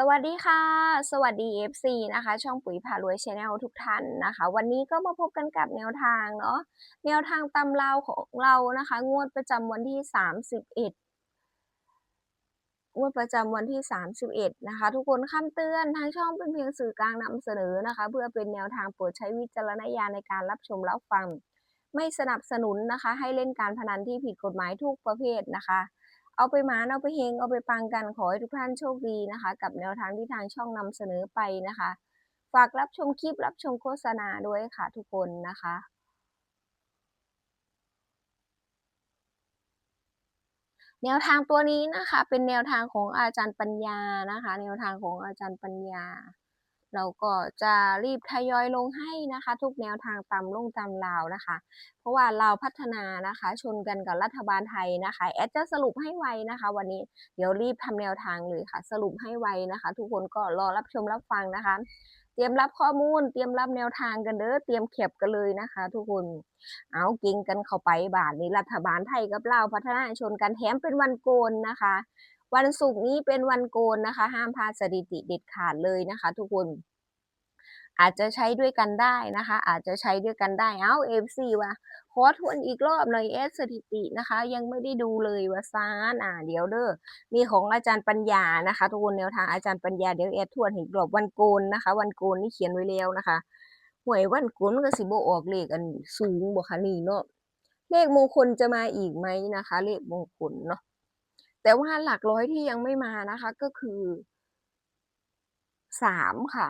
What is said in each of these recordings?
สวัสดีค่ะ สวัสดี FC นะคะ ช่องปุ๋ยพารวยชาแนลทุกท่านนะคะ วันนี้ก็มาพบกันกับแนวทางเนาะแนวทางตำราของเรานะคะ งวดประจำวันที่ 31งวดประจำวันที่ 31 นะคะ ทุกคนคำเตือนทางช่องเป็นเพียงสื่อกลางนำเสนอนะคะ เพื่อเป็นแนวทางโปรดใช้วิจารณญาณในการรับชมรับฟัง ไม่สนับสนุนนะคะ ให้เล่นการพนันที่ผิดกฎหมายทุกประเภทนะคะ เอาไปหมานเอาไปเฮงเอาไปปังกันขอให้ทุกท่านโชคดีนะคะ กับแนวทางที่ทางช่องนำเสนอไปนะคะ ฝากรับชมคลิปรับชมโฆษณาด้วยค่ะทุกคนนะคะแนวทางตัวนี้นะคะ เป็นแนวทางของอาจารย์ปัญญานะคะ แนวทางของอาจารย์ปัญญา เราก็จะรีบทยอยลงให้นะคะ ทุกแนวทางตามลงตามลาวนะคะ เพราะว่าเราพัฒนานะคะ ชนกันกับรัฐบาลไทยนะคะ แอดจะสรุปให้ไวนะคะ วันนี้เดี๋ยวรีบทำแนวทางเลยค่ะ สรุปให้ไวนะคะ ทุกคนก็รอรับชมรับฟังนะคะเตรียมรับข้อมูล เตรียมรับแนวทางกันเด้อ เตรียมเข็บกันเลยนะคะ ทุกคน เอาก่งกันเข้าไปบาทนี้รัฐบาลไทยกับลาพัฒนาชนกันแถมเป็นวันโกนนะคะ วันศุกร์นี้เป็นวันโกนนะคะ ห้ามพลาดสถิติเด็ดขาดเลยนะคะ ทุกคนอาจจะใช้ด้วยกันได้นะคะ อาจจะใช้ด้วยกันได้เอาเอฟซีว่ะขอทวนอีกรอบหน่อยเอสสถิตินะคะ ยังไม่ได้ดูเลยว่าซานอ่าเดี๋ยวเด้อมีของอาจารย์ปัญญานะคะ ทุกคนแนวทางอาจารย์ปัญญาเดี๋ยวเอสทวนอีกรอบวันโกนนะคะ วันโกนนี่เขียนไว้แล้วนะคะหวยวันโกนมันก็สิบออกเลขอันสูงบ่คะนี่เนาะเลขมงคลจะมาอีกไหมนะคะ เลขมงคลเนาะ แต่ว่าหลักร้อยที่ยังไม่มานะคะ ก็คือสามค่ะ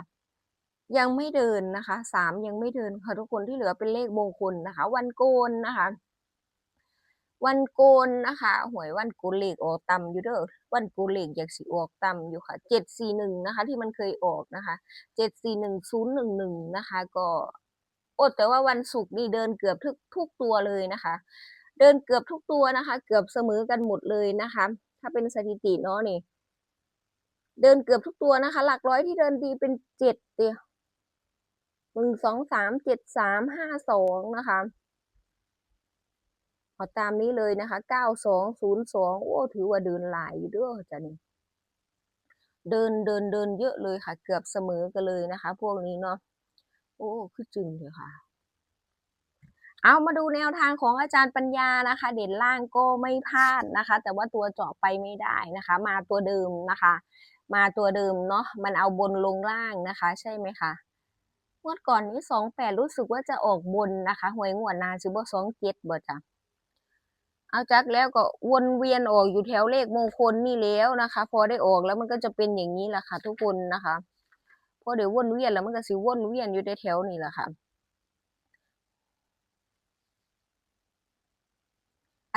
ยังไม่เดินนะคะสามยังไม่เดินค่ะทุกคนที่เหลือเป็นเลขมงคลนะคะ วันโกนนะคะ วันโกนนะคะหวยวันโกนเลขออกต่ำอยู่เด้อวันโกนเลขอยากสิออกต่ำอยู่ค่ะเจ็ดสี่หนึ่งนะคะ ที่มันเคยออกนะคะเจ็ดสี่หนึ่งศูนย์หนึ่งหนึ่งนะคะ ก็อดแต่ว่าวันศุกร์นี่เดินเกือบทุกทุกตัวเลยนะคะ เดินเกือบทุกตัวนะคะ เกือบเสมอกันหมดเลยนะคะ ถ้าเป็นสถิติเนาะนี่ เดินเกือบทุกตัวนะคะ หลักร้อยที่เดินดีเป็นเจ็ดเดียวหนึ่งสองสามเจ็ดสามห้าสองนะคะขอตามนี้เลยนะคะเก้าสองศูนย์สองโอ้ถือว่าเดินหลายอยู่เด้วยจ้ะนี่เดินเดินเดินเยอะเลยค่ะ เกือบเสมอกันเลยนะคะ พวกนี้เนาะโอ้คือจริงเลยค่ะ เอามาดูแนวทางของอาจารย์ปัญญานะคะ เด่นล่างก็ไม่พลาดนะคะ แต่ว่าตัวเจาะไปไม่ได้นะคะ มาตัวเดิมนะคะ มาตัวเดิมเนาะมันเอาบนลงล่างนะคะ ใช่ไหมคะงวดก่อนนี้สองแปดรู้สึกว่าจะออกบนนะคะหวยงวดนาซิบสองเจ็ดบ่จ้ะเอาจักแล้วก็วนเวียนออกอยู่แถวเลขมงคลนี่แล้วนะคะ พอได้ออกแล้วมันก็จะเป็นอย่างนี้แหละค่ะ ทุกคนนะคะ พอเดี๋ยววนเวียนแล้วมันก็สิวนเวียนอยู่ในแถวนี่แหละค่ะ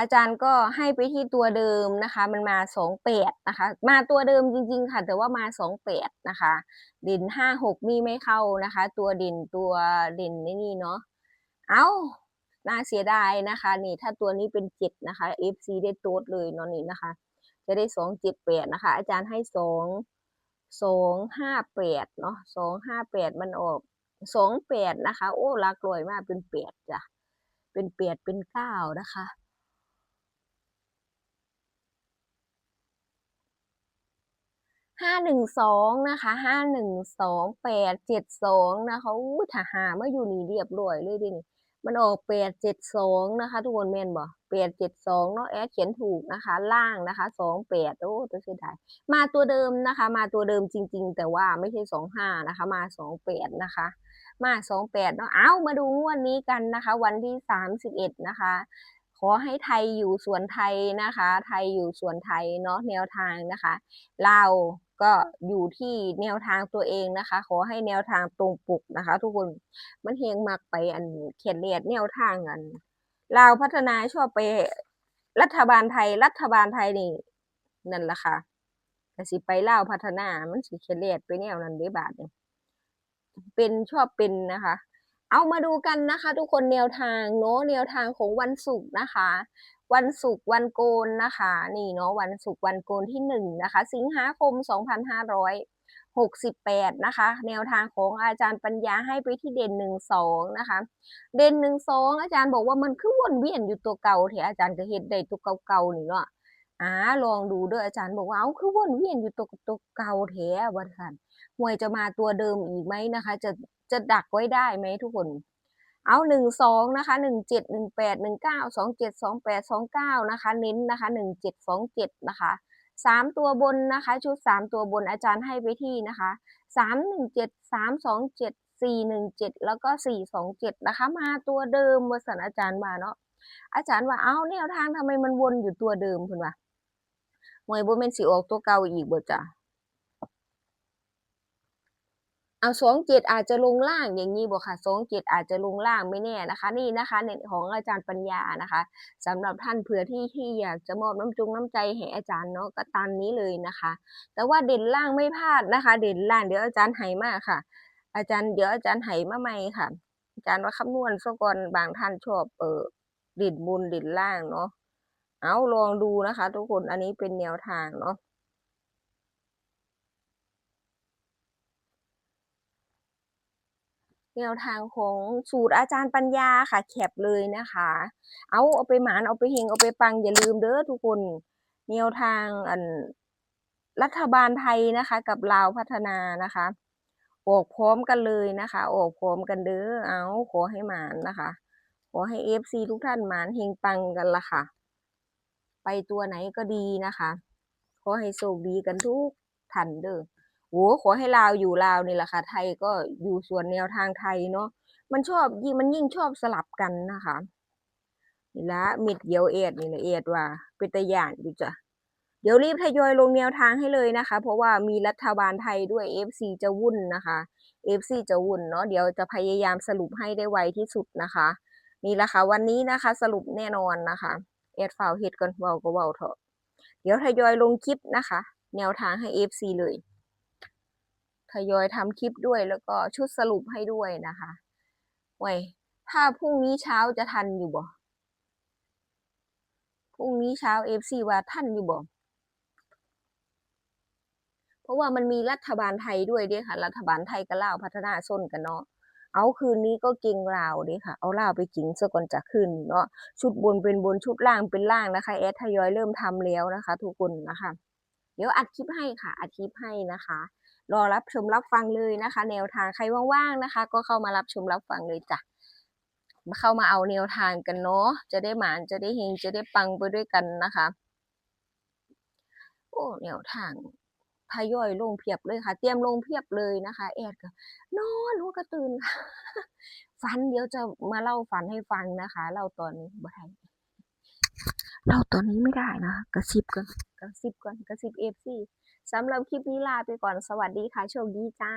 อาจารย์ก็ให้ไปที่ตัวเดิมนะคะ มันมาสองแปดนะคะ มาตัวเดิมจริง ๆ ค่ะ แต่ว่ามาสองแปดนะคะด่นห้าหกนี่ไม่เข้านะคะ ตัวด่นตัวด่นนี่นี่เนาะเอาน่าเสียดายนะคะ นี่ถ้าตัวนี้เป็นเจ็ดนะคะ FC ได้โต๊ดเลยเนาะนี่นะคะ จะได้สองเจ็ดแปดนะคะ อาจารย์ให้สองสองห้าแปดเนาะสองห้าแปดมันออกสองแปดนะคะ โอ้ลักลอยมากเป็นแปดจ้ะเป็นแปดเป็นเก้านะคะ ห้าหนึ่งสองนะคะห้าหนึ่งสองแปดเจ็ดสองนะคะอู้ถ้าหาเมื่ออยู่นี่เรียบร้อยเลยดินี่มันออกแปดเจ็ดสองนะคะ ทุกคนแม่นบ่แปดเจ็ดสองเนาะแอดเขียนถูกนะคะ ล่างนะคะสองแปดโอ้ตัวเสียดายมาตัวเดิมนะคะ มาตัวเดิมจริง ๆ แต่ว่าไม่ใช่สองห้านะคะ มาสองแปดนะคะ มาสองแปดเนาะเอามาดูงวดนี้กันนะคะ วันที่สามสิบเอ็ดนะคะขอให้ไทยอยู่ส่วนไทยนะคะ ไทยอยู่ส่วนไทยเนาะแนวทางนะคะ เราว ก็อยู่ที่แนวทางตัวเองนะคะ ขอให้แนวทางตรงปกนะคะ ทุกคนมันเฮงมากไปอันเขียนเรียดแนวทางอันลาวพัฒนาชอบไปรัฐบาลไทย รัฐบาลไทยนี่นั่นแหละค่ะแต่สิไปลาวพัฒนา มันสิเขียนเรียดไปแนวนั้นเด้บาทเนี่ยเป็นชอบเป็นนะคะ เอามาดูกันนะคะ ทุกคนแนวทางเนาะแนวทางของวันศุกร์นะคะ วันศุกร์วันโกนนะคะ นี่เนาะวันศุกร์วันโกนที่หนึ่งนะคะ สิงหาคมสองพันห้าร้อยหกสิบแปดนะคะ แนวทางของอาจารย์ปัญญาให้ไปที่เด่นหนึ่งสองนะคะ เด่นหนึ่งสองอาจารย์บอกว่ามันคือวนเวียนอยู่ตัวเก่าที่อาจารย์ก็เห็นได้ตัวเก่าๆนี่เนาะอ่าลองดูด้ออาจารย์บอกว่าเอ้าคือวนเวียนอยู่ตัวตัวเก่าแท้ว่าซั่นหวยจะมาตัวเดิมอีกไหมนะคะ จะจะดักไว้ได้ไหมทุกคน เอาหนึ่งสองนะคะหนึ่งเจ็ดหนึ่งแปดหนึ่งเก้าสองเจ็ดสองแปดสองเก้านะคะเน้นนะคะหนึ่งเจ็ดสองเจ็ดนะคะสามตัวบนนะคะชุดสามตัวบนอาจารย์ให้ไปที่นะคะสามหนึ่งเจ็ดสามสองเจ็ดสี่หนึ่งเจ็ดแล้วก็สี่สองเจ็ดนะคะมาตัวเดิมวสันอาจารย์มาเนาะอาจารย์ว่าเอ้าแนวทางทำไมมันวนอยู่ตัวเดิมคุณวะหวยบ่แม่นสิออกตัวเก่าอีกบ่จ้ะ เอาสองเจ็ดอาจจะลงล่างอย่างนี้บอกค่ะสองเจ็ดอาจจะลงล่างไม่แน่นะคะ นี่นะคะเน็ตของอาจารย์ปัญญานะคะสำหรับท่านเผื่อที่ที่อยากจะมอบน้ำจุงน้ำใจให้อาจารย์เนาะก็ตามนี้เลยนะคะ แต่ว่าเด่นล่างไม่พลาดนะคะ เด่นล่างเดี๋ยวอาจารย์ไหมากค่ะ อาจารย์เดี๋ยวอาจารย์ไหมาใหม่ค่ะ อาจารย์ว่าคำนวณซะก่อนบางท่านชอบเออเด่นบนเด่นล่างเนาะเอาลองดูนะคะ ทุกคนอันนี้เป็นแนวทางเนาะ แนวทางของสูตรอาจารย์ปัญญาค่ะแคปเลยนะคะ เอาเอาไปหมานเอาไปเฮงเอาไปปังอย่าลืมเด้อทุกคนแนวทางอันรัฐบาลไทยนะคะ กับลาวพัฒนานะคะออกพร้อมกันเลยนะคะออกพร้อมกันเด้อเอาขอให้หมานนะคะ ขอให้เอฟซีทุกท่านหมานเฮงปังกันละค่ะ ไปตัวไหนก็ดีนะคะ ขอให้โชคดีกันทุกท่านเด้อ โอ้ขอให้ลาวอยู่ลาวนี่แหละค่ะ ไทยก็อยู่ส่วนแนวทางไทยเนาะมันชอบยิ่งมันยิ่งชอบสลับกันนะคะนี่ละเม็ดเดียวเอ็ดนี่แหละเอ็ดว่าเป็นตะยานอยู่จ้ะเดี๋ยวรีบทยอยลงแนวทางให้เลยนะคะ เพราะว่ามีรัฐบาลไทยด้วย FC จะวุ่นนะคะ FC จะวุ่นเนาะเดี๋ยวจะพยายามสรุปให้ได้ไวที่สุดนะคะนี่แหละค่ะวันนี้นะคะ สรุปแน่นอนนะคะเอ็ดฝ่าวเฮ็ดก่อนเว้าก็เว้าเถอะเดี๋ยวทยอยลงคลิปนะคะ แนวทางให้ FC เลย ทยอยทำคลิปด้วยแล้วก็ชุดสรุปให้ด้วยนะคะไว้ยถ้าพรุ่งนี้เช้าจะทันอยู่บ่พรุ่งนี้เช้าเอฟซีว่าทันอยู่บ่เพราะว่ามันมีรัฐบาลไทยด้วยเด้ค่ะ รัฐบาลไทยกับลาวพัฒนาส้นกันเนาะเอาคืนนี้ก็เก่งลาวเด้ค่ะ เอาลาวไปกิงซะก่อนจะคืนนี้เนาะชุดบนเป็นบนชุดล่างเป็นล่างนะคะแอดทยอยเริ่มทำแล้วนะคะ ทุกคนนะคะ เดี๋ยวอัดคลิปให้ค่ะอัดคลิปให้นะคะ รอรับชมรับฟังเลยนะคะ แนวทางใครว่างๆนะคะ ก็เข้ามารับชมรับฟังเลยจ้ะมาเข้ามาเอาแนวทางกันเนาะจะได้หมานจะได้เฮงจะได้ปังไปด้วยกันนะคะโอ้แนวทางทยอยลงเพียบเลยค่ะ เตรียมลงเพียบเลยนะคะ แอดก็นอนหัวกระตื่นค่ะฝันเดี๋ยวจะมาเล่าฝันให้ฟังนะคะเล่าตอนนี้บ่ได้เล่าตอนนี้ไม่ได้นะกระซิบก่อนกระซิบก่อนกระซิบเอฟซี สำหรับคลิปนี้ลาไปก่อนสวัสดีค่ะ โชคดีจ้า